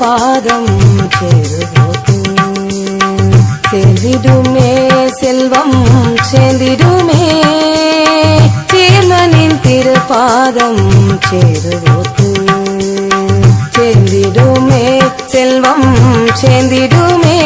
பாதம் சேருவோத்து சேர்ந்திடுமே செல்வம் சேர்ந்திடுமே. சேர்மனின் திருப்பாதம் சேருவோத்து சேர்ந்திடுமே செல்வம் சேர்ந்திடுமே.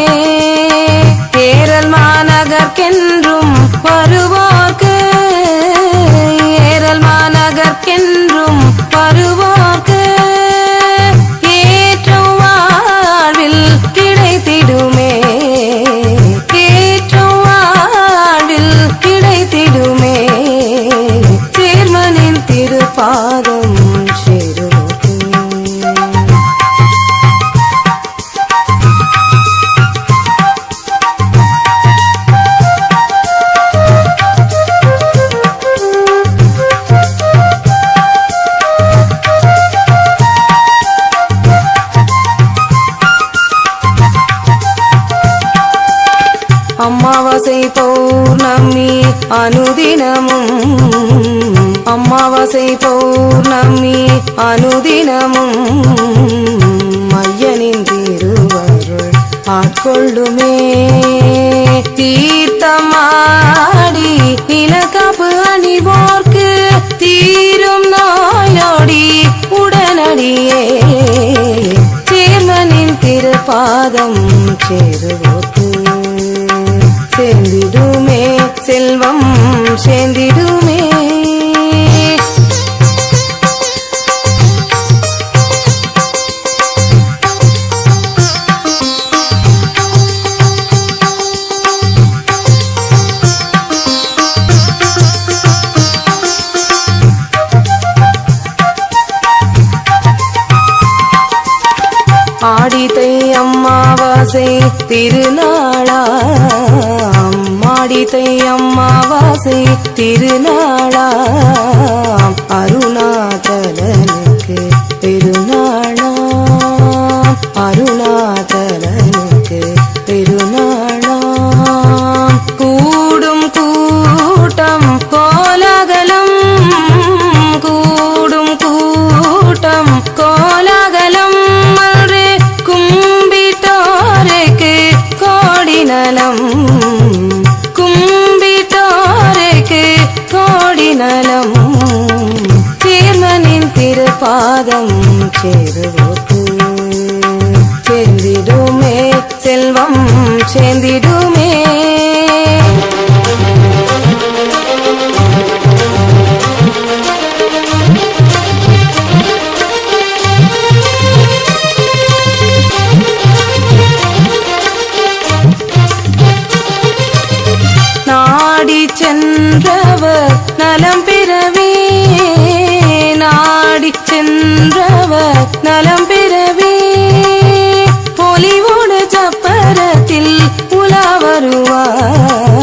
அம்மாவாசை பௌர்ணமி அனுதினமும் அம்மாவாசை பௌர்ணமி அனுதினமும் மையனின் திருவருள் ஆட்கொள்ளுமே. தீர்த்தமாடி நிலக்காப்பு அணிவோர்க்கு தீரும் நோய் உடனடியே. சேர்மனின் திருப்பாதம் சேருவ. செல்வம் சேர்ந்திடுமே. ஆடித்தை அம்மாவாசை திருநாளா ஆடித்தை அம்மாவாசை திருநாளாம் அருணாச்சலனுக்கு பெருநாளாம் அருணாச்சலனுக்கு பெருநாளாம் கூடும் கூட்டம் கோலாகலம் கூடும் கூட்டம் கோலாகலம் அன்று கும்பிட்டோருக்கு கோடி நலம் பாதம் திருப்பாதம் சேருவோத்து சேர்ந்திடுமே செல்வம் சேர்ந்திடுமே. நாடி சென்றவர் நலம் பிறவி பாடி சென்றவர் நலம் பிறவி பொலிவோடு சப்பரத்தில் உலா வருவார்